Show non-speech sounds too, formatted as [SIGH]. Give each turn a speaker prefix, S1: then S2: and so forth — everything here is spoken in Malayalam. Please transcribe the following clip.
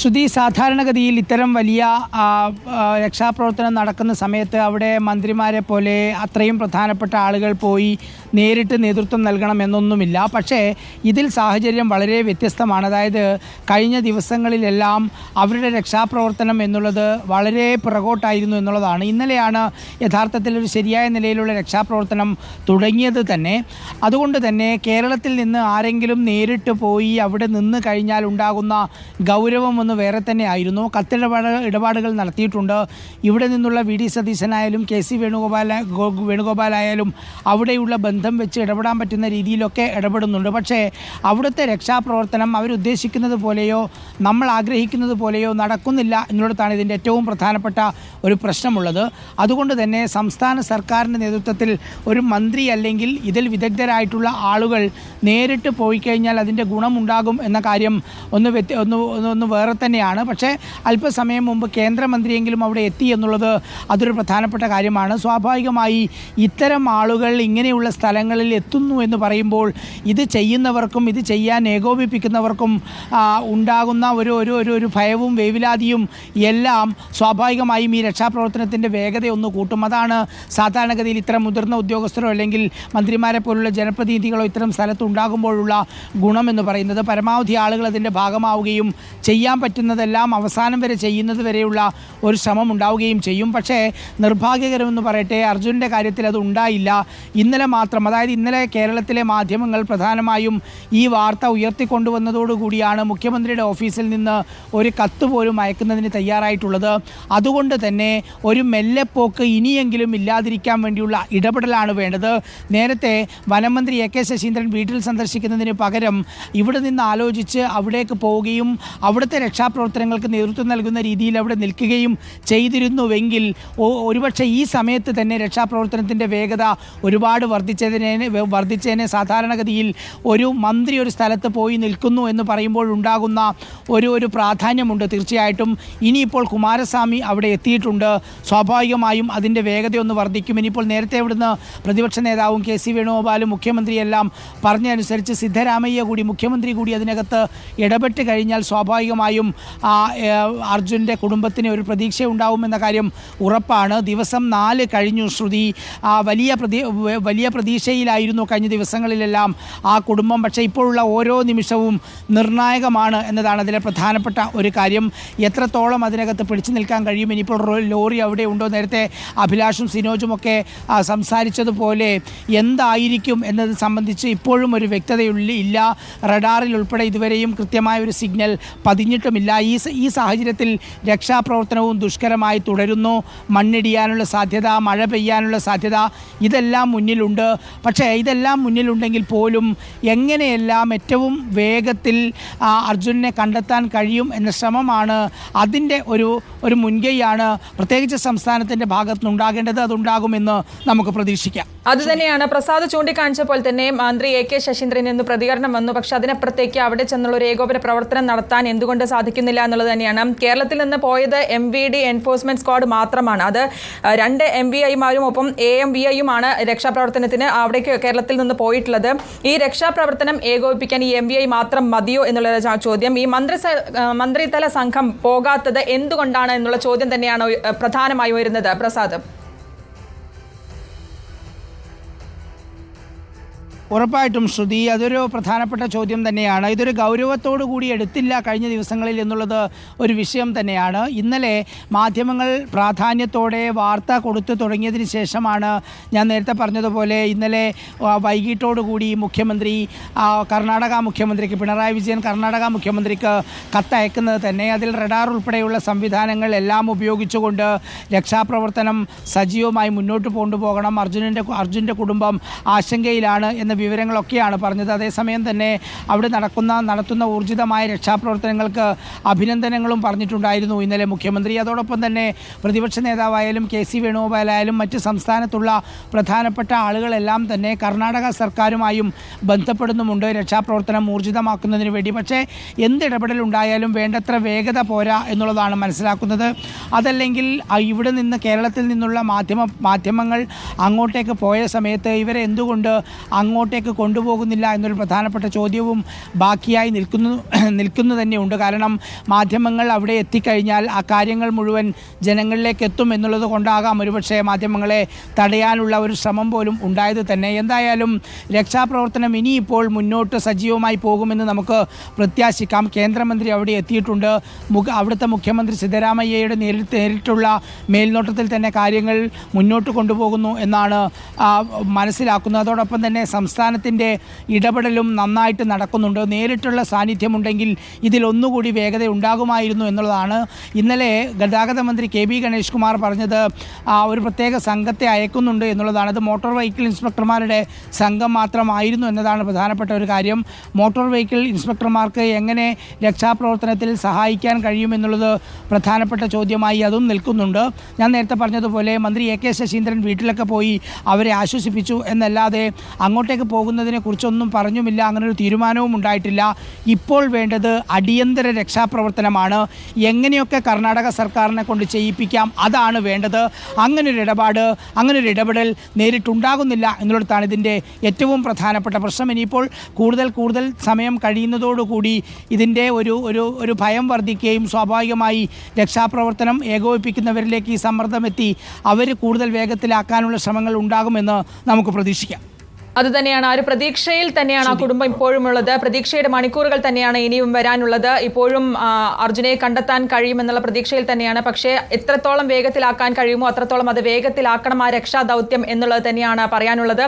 S1: ശ്രുതി സാധാരണഗതിയിൽ ഇത്തരം വലിയ രക്ഷാപ്രവർത്തനം നടക്കുന്ന സമയത്ത് അവിടെ മന്ത്രിമാരെ പോലെ അത്രയും പ്രധാനപ്പെട്ട ആളുകൾ പോയി നേരിട്ട് നേതൃത്വം നൽകണമെന്നൊന്നുമില്ല പക്ഷേ ഇതിൽ സാഹചര്യം വളരെ വ്യത്യസ്തമാണ്. അതായത് കഴിഞ്ഞ ദിവസങ്ങളിലെല്ലാം അവരുടെ രക്ഷാപ്രവർത്തനം എന്നുള്ളത് വളരെ പിറകോട്ടായിരുന്നു എന്നുള്ളതാണ്. ഇന്നലെയാണ് യഥാർത്ഥത്തിൽ ഒരു ശരിയായ നിലയിലുള്ള രക്ഷാപ്രവർത്തനം തുടങ്ങിയത് തന്നെ. അതുകൊണ്ട് തന്നെ കേരളത്തിൽ നിന്ന് ആരെങ്കിലും നേരിട്ട് പോയി അവിടെ നിന്ന് കഴിഞ്ഞാൽ ഉണ്ടാകുന്ന ഗൗരവം ഒന്ന് വേറെ തന്നെ ആയിരുന്നു കത്തിടപാട് ഇടപാടുകൾ നടത്തിയിട്ടുണ്ട്. ഇവിടെ നിന്നുള്ള വി ഡി സതീശനായാലും കെ സി വേണുഗോപാല വേണുഗോപാലായാലും അവിടെയുള്ള ബന്ധം വെച്ച് ഇടപെടാൻ പറ്റുന്ന രീതിയിലൊക്കെ ഇടപെടുന്നുണ്ട്. പക്ഷേ അവിടുത്തെ രക്ഷാപ്രവർത്തനം അവരുദ്ദേശിക്കുന്നത് പോലെയോ നമ്മൾ ആഗ്രഹിക്കുന്നത് പോലെയോ നടക്കുന്നില്ല എന്നുള്ളതാണ് ഇതിന്റെ ഏറ്റവും പ്രധാനപ്പെട്ട ഒരു പ്രശ്നമുള്ളത്. അതുകൊണ്ട് തന്നെ സംസ്ഥാന സർക്കാരിന്റെ നേതൃത്വത്തിൽ ഒരു മന്ത്രി അല്ലെങ്കിൽ ഇതിൽ വിദഗ്ധരായിട്ടുള്ള ആളുകൾ നേരിട്ട് പോയി കഴിഞ്ഞാൽ അതിന്റെ ഗുണമുണ്ടാകും എന്ന കാര്യം ഒന്ന് വ്യത്യ ഒന്ന് ഒന്ന് ഒന്ന് വേറെ തന്നെയാണ്. പക്ഷേ അല്പസമയം മുമ്പ് കേന്ദ്രമന്ത്രിയെങ്കിലും അവിടെ എത്തി എന്നുള്ളത് അതൊരു പ്രധാനപ്പെട്ട കാര്യമാണ്. സ്വാഭാവികമായി ഇത്തരം ആളുകൾ ഇങ്ങനെയുള്ള സ്ഥലങ്ങളിൽ എത്തുന്നു എന്ന് പറയുമ്പോൾ ഇത് ചെയ്യുന്നവർക്കും ഇത് ചെയ്യാൻ ഏകോപിപ്പിക്കുന്നവർക്കും ഉണ്ടാകുന്ന ഒരു ഒരു ഒരു ഒരു ഭയവും വേവിലാതിയും എല്ലാം സ്വാഭാവികമായും ഈ രക്ഷാപ്രവർത്തനത്തിന്റെ വേഗത ഒന്ന് കൂട്ടും. അതാണ് സാധാരണഗതിയിൽ ഇത്തരം മുതിർന്ന ഉദ്യോഗസ്ഥരോ അല്ലെങ്കിൽ മന്ത്രിമാരെ പോലുള്ള ജനപ്രതിനിധികളോ ഇത്തരം സ്ഥലത്ത് ഉണ്ടാകുമ്പോഴുള്ള ഗുണമെന്ന് പറയുന്നത്. പരമാവധി ആളുകൾ അതിന്റെ ഭാഗമാവുകയും ചെയ്യാൻ പറ്റുന്നതെല്ലാം അവസാനം വരെ ചെയ്യുന്നത് വരെയുള്ള ഒരു ശ്രമം ഉണ്ടാവുകയും ചെയ്യും. പക്ഷേ നിർഭാഗ്യകരമെന്ന് പറയട്ടെ അർജുന്റെ കാര്യത്തിൽ അത് ഉണ്ടായില്ല. ഇന്നലെ മാത്രം അതായത് ഇന്നലെ കേരളത്തിലെ മാധ്യമങ്ങൾ പ്രധാനമായും ഈ വാർത്ത ഉയർത്തിക്കൊണ്ടുവന്നതോടുകൂടിയാണ് മുഖ്യമന്ത്രിയുടെ ഓഫീസിൽ നിന്ന് ഒരു കത്ത് പോലും അയക്കുന്നതിന് തയ്യാറായിട്ടുള്ളത്. അതുകൊണ്ട് തന്നെ ഒരു മെല്ലെപ്പോക്ക് ഇനിയെങ്കിലും ഇല്ലാതിരിക്കാൻ വേണ്ടിയുള്ള ഇടപെടലാണ് വേണ്ടത്. നേരത്തെ വനമന്ത്രി എ കെ ശശീന്ദ്രൻ വീട്ടിൽ സന്ദർശിക്കുന്നതിന് പകരം ഇവിടെ നിന്ന് ആലോചിച്ച് അവിടേക്ക് പോവുകയും അവിടുത്തെ രക്ഷാപ്രവർത്തനങ്ങൾക്ക് നേതൃത്വം നൽകുന്ന രീതിയിൽ അവിടെ നിൽക്കുകയും ചെയ്തിരുന്നുവെങ്കിൽ ഒരുപക്ഷെ ഈ സമയത്ത് തന്നെ രക്ഷാപ്രവർത്തനത്തിന്റെ വേഗത ഒരുപാട് വർദ്ധിച്ചതിനെ വർദ്ധിച്ചതിനെ സാധാരണഗതിയിൽ ഒരു മന്ത്രി ഒരു സ്ഥലത്ത് പോയി നിൽക്കുന്നു എന്ന് പറയുമ്പോൾ ഉണ്ടാകുന്ന ഒരു ഒരു പ്രാധാന്യമുണ്ട് തീർച്ചയായിട്ടും. ഇനിയിപ്പോൾ കുമാരസ്വാമി അവിടെ എത്തിയിട്ടുണ്ട്. സ്വാഭാവികമായും അതിന്റെ വേഗതയൊന്ന് വർദ്ധിക്കും. ഇനിയിപ്പോൾ നേരത്തെ ഇവിടുന്ന് പ്രതിപക്ഷ നേതാവും കെ സി വേണുഗോപാലും മുഖ്യമന്ത്രിയെല്ലാം പറഞ്ഞതനുസരിച്ച് സിദ്ധരാമയ്യ കൂടി മുഖ്യമന്ത്രി കൂടി അതിനകത്ത് ഇടപെട്ട് കഴിഞ്ഞാൽ സ്വാഭാവികമായും ഏ, അർജുന്റെ കുടുംബത്തിന് ഒരു പ്രതീക്ഷ ഉണ്ടാവുമെന്ന കാര്യം ഉറപ്പാണ്. ദിവസം നാല് കഴിഞ്ഞു ശ്രുതി. വലിയ പ്രതീ വലിയ പ്രതീക്ഷയിലായിരുന്നു കഴിഞ്ഞ ദിവസങ്ങളിലെല്ലാം ആ കുടുംബം. പക്ഷേ ഇപ്പോഴുള്ള ഓരോ നിമിഷവും നിർണായകമാണ് എന്നതാണ് അതിലെ പ്രധാനപ്പെട്ട ഒരു കാര്യം. എത്രത്തോളം അതിനകത്ത് പിടിച്ചു നിൽക്കാൻ കഴിയും? ഇനിയിപ്പോൾ ലോറി അവിടെ ഉണ്ടോ? നേരത്തെ അഭിലാഷും സിനോജും ഒക്കെ സംസാരിച്ചതുപോലെ എന്തായിരിക്കും എന്നത് സംബന്ധിച്ച് ഇപ്പോഴും ഒരു വ്യക്തതയുള്ള ഇല്ല. റഡാറിൽ ഉൾപ്പെടെ ഇതുവരെയും കൃത്യമായ ഒരു സിഗ്നൽ പതിഞ്ഞിട്ടുമില്ല ഈ ഈ സാഹചര്യത്തിൽ രക്ഷാപ്രവർത്തനവും ദുഷ്കരമായി തുടരുന്നു. മണ്ണിടിയാനുള്ള സാധ്യത മഴ പെയ്യാനുള്ള സാധ്യത ഇതെല്ലാം മുന്നിലുണ്ട്. പക്ഷേ ഇതെല്ലാം മുന്നിലുണ്ടെങ്കിൽ പോലും എങ്ങനെയെല്ലാം ഏറ്റവും വേഗത്തിൽ അർജുനെ കണ്ടെത്താൻ കഴിയും എന്ന ശ്രമമാണ് അതിന്റെ ഒരു ഒരു മുൻകൈയാണ് പ്രത്യേകിച്ച് സംസ്ഥാനത്തിന്റെ ഭാഗത്തുനിന്നുണ്ടാകേണ്ടത്. അതുണ്ടാകുമെന്ന് നമുക്ക് പ്രതീക്ഷിക്കാം.
S2: അതുതന്നെയാണ് പ്രസാദ് ചൂണ്ടിക്കാണിച്ചപ്പോൾ തന്നെ മന്ത്രി എ കെ ശശീന്ദ്രൻ എന്ന് പ്രതികരണം വന്നു. പക്ഷെ അതിനപ്പുറത്തേക്ക് അവിടെ ചെന്നുള്ള ഒരു ഏകോപന പ്രവർത്തനം നടത്താൻ എന്തുകൊണ്ട് സാധിക്കുന്നില്ല എന്നുള്ളത് തന്നെയാണ്. കേരളത്തിൽ നിന്ന് പോയത് M V D enforcement squad മാത്രമാണ്. അത് രണ്ട് എം വി ഐമാരും ഒപ്പം എ എം വി ഐയുമാണ് രക്ഷാപ്രവർത്തനത്തിന് അവിടേക്ക് കേരളത്തിൽ നിന്ന് പോയിട്ടുള്ളത്. ഈ രക്ഷാപ്രവർത്തനം ഏകോപിപ്പിക്കാൻ ഈ എം വി ഐ മാത്രം മതിയോ എന്നുള്ള ചോദ്യം. ഈ മന്ത്രി മന്ത്രിതല സംഘം പോകാത്തത് എന്തുകൊണ്ടാണ് എന്നുള്ള ചോദ്യം തന്നെയാണ് പ്രധാനമായി വരുന്നത് പ്രസാദ്.
S1: ഉറപ്പായിട്ടും ശ്രുതി അതൊരു പ്രധാനപ്പെട്ട ചോദ്യം തന്നെയാണ്. ഇതൊരു ഗൗരവത്തോടു കൂടി എടുത്തില്ല കഴിഞ്ഞ ദിവസങ്ങളിൽ എന്നുള്ളത് ഒരു വിഷയം തന്നെയാണ്. ഇന്നലെ മാധ്യമങ്ങൾ പ്രാധാന്യത്തോടെ വാർത്ത കൊടുത്തു തുടങ്ങിയതിന് ശേഷമാണ് ഞാൻ നേരത്തെ പറഞ്ഞതുപോലെ ഇന്നലെ വൈകിട്ടോടുകൂടി മുഖ്യമന്ത്രി കർണാടക മുഖ്യമന്ത്രിക്ക് പിണറായി വിജയൻ കർണാടക മുഖ്യമന്ത്രിക്ക് കത്തയക്കുന്നത് തന്നെ. അതിൽ റഡാർ ഉൾപ്പെടെയുള്ള സംവിധാനങ്ങൾ എല്ലാം ഉപയോഗിച്ചുകൊണ്ട് രക്ഷാപ്രവർത്തനം സജീവമായി മുന്നോട്ട് കൊണ്ടുപോകണം. അർജുനന്റെ അർജുന്റെ കുടുംബം ആശങ്കയിലാണ് എന്ന വിവരങ്ങളൊക്കെയാണ് പറഞ്ഞത്. അതേസമയം തന്നെ അവിടെ നടക്കുന്ന നടത്തുന്ന ഊർജിതമായ രക്ഷാപ്രവർത്തനങ്ങൾക്ക് അഭിനന്ദനങ്ങളും പറഞ്ഞിട്ടുണ്ടായിരുന്നു ഇന്നലെ മുഖ്യമന്ത്രി. അതോടൊപ്പം തന്നെ പ്രതിപക്ഷ നേതാവായാലും കെ സി വേണുഗോപാലായാലും മറ്റ് സംസ്ഥാനത്തുള്ള പ്രധാനപ്പെട്ട ആളുകളെല്ലാം തന്നെ കർണാടക സർക്കാരുമായും ബന്ധപ്പെടുന്നുമുണ്ട്. രക്ഷാപ്രവർത്തനം ഊർജിതമാക്കുന്നതിന് വേണ്ടി. പക്ഷേ എന്ത് ഇടപെടലുണ്ടായാലും വേണ്ടത്ര വേഗത പോരാ എന്നുള്ളതാണ് മനസ്സിലാക്കുന്നത്. അതല്ലെങ്കിൽ ഇവിടെ നിന്ന് കേരളത്തിൽ നിന്നുള്ള മാധ്യമ മാധ്യമങ്ങൾ അങ്ങോട്ടേക്ക് പോയ സമയത്ത് ഇവരെ എന്തുകൊണ്ട് അങ്ങോട്ട് അങ്ങോട്ടേക്ക് കൊണ്ടുപോകുന്നില്ല എന്നൊരു പ്രധാനപ്പെട്ട ചോദ്യവും ബാക്കിയായി നിൽക്കുന്നു [CLEARS THROAT] നിൽക്കുന്നു തന്നെയുണ്ട്. കാരണം മാധ്യമങ്ങൾ അവിടെ എത്തിക്കഴിഞ്ഞാൽ ആ കാര്യങ്ങൾ മുഴുവൻ ജനങ്ങളിലേക്ക് എത്തും എന്നുള്ളത് കൊണ്ടാകാം. ഒരുപക്ഷെ മാധ്യമങ്ങളെ തടയാനുള്ള ഒരു ശ്രമം പോലും ഉണ്ടായത് തന്നെ. എന്തായാലും രക്ഷാപ്രവർത്തനം ഇനിയിപ്പോൾ മുന്നോട്ട് സജീവമായി പോകുമെന്ന് നമുക്ക് പ്രത്യാശിക്കാം. കേന്ദ്രമന്ത്രി അവിടെ എത്തിയിട്ടുണ്ട്. അവിടുത്തെ മുഖ്യമന്ത്രി സിദ്ധരാമയ്യയുടെ നേരി നേരിട്ടുള്ള മേൽനോട്ടത്തിൽ തന്നെ കാര്യങ്ങൾ മുന്നോട്ട് കൊണ്ടുപോകുന്നു എന്നാണ് മനസ്സിലാക്കുന്നത്. അതോടൊപ്പം തന്നെ സംസ്ഥാനത്തിന്റെ ഇടപെടലും നന്നായിട്ട് നടക്കുന്നുണ്ട്. നേരിട്ടുള്ള സാന്നിധ്യമുണ്ടെങ്കിൽ ഇതിലൊന്നുകൂടി വേഗത ഉണ്ടാകുമായിരുന്നു എന്നുള്ളതാണ്. ഇന്നലെ ഗതാഗത മന്ത്രി കെ ബി ഗണേഷ് കുമാർ പറഞ്ഞത് ആ, ഒരു പ്രത്യേക സംഘത്തെ അയക്കുന്നുണ്ട് എന്നുള്ളതാണ്. അത് മോട്ടോർ വെഹിക്കിൾ ഇൻസ്പെക്ടർമാരുടെ സംഘം മാത്രമായിരുന്നു എന്നതാണ് പ്രധാനപ്പെട്ട ഒരു കാര്യം. മോട്ടോർ വെഹിക്കിൾ ഇൻസ്പെക്ടർമാർക്ക് എങ്ങനെ രക്ഷാപ്രവർത്തനത്തിൽ സഹായിക്കാൻ കഴിയുമെന്നുള്ളത് പ്രധാനപ്പെട്ട ചോദ്യമായി അതും നിൽക്കുന്നുണ്ട്. ഞാൻ നേരത്തെ പറഞ്ഞതുപോലെ മന്ത്രി എ കെ ശശീന്ദ്രൻ വീട്ടിലൊക്കെ പോയി അവരെ ആശ്വസിപ്പിച്ചു എന്നല്ലാതെ അങ്ങോട്ടേക്ക് പോകുന്നതിനെ കുറിച്ചൊന്നും പറഞ്ഞുമില്ല അങ്ങനെ ഒരു തീരുമാനവും ഉണ്ടായിട്ടില്ല. ഇപ്പോൾ വേണ്ടത് അടിയന്തര രക്ഷാപ്രവർത്തനമാണ്. എങ്ങനെയൊക്കെ കർണാടക സർക്കാരിനെ കൊണ്ട് ചെയ്യിപ്പിക്കാം അതാണ് വേണ്ടത്. അങ്ങനെ ഒരു ഇടപാട് അങ്ങനെ ഒരു ഇടപെടൽ നേരിട്ടുണ്ടാകുന്നില്ല എന്നുള്ളതാണ് ഇതിന്റെ ഏറ്റവും പ്രധാനപ്പെട്ട പ്രശ്നം. ഇനിയിപ്പോൾ കൂടുതൽ കൂടുതൽ സമയം കഴിയുന്നതോടുകൂടി ഇതിന്റെ ഒരു ഒരു ഒരു ഭയം വർദ്ധിക്കുകയും സ്വാഭാവികമായി രക്ഷാപ്രവർത്തനം ഏകോപിപ്പിക്കുന്നവരിലേക്ക് ഈ സമ്മർദ്ദം എത്തി അവർ കൂടുതൽ വേഗത്തിലാക്കാനുള്ള ശ്രമങ്ങൾ ഉണ്ടാകുമെന്ന് നമുക്ക് പ്രതീക്ഷിക്കാം.
S2: അത് തന്നെയാണ് ആ ഒരു പ്രതീക്ഷയിൽ തന്നെയാണ് ആ കുടുംബം ഇപ്പോഴും ഉള്ളത് പ്രതീക്ഷയുടെ മണിക്കൂറുകൾ തന്നെയാണ് ഇനിയും വരാനുള്ളത്. ഇപ്പോഴും അർജുനെ കണ്ടെത്താൻ കഴിയുമെന്നുള്ള പ്രതീക്ഷയിൽ തന്നെയാണ്. പക്ഷേ എത്രത്തോളം വേഗത്തിലാക്കാൻ കഴിയുമോ അത്രത്തോളം അത് വേഗത്തിലാക്കണം ആ രക്ഷാ ദൗത്യം എന്നുള്ളത് തന്നെയാണ് പറയാനുള്ളത്.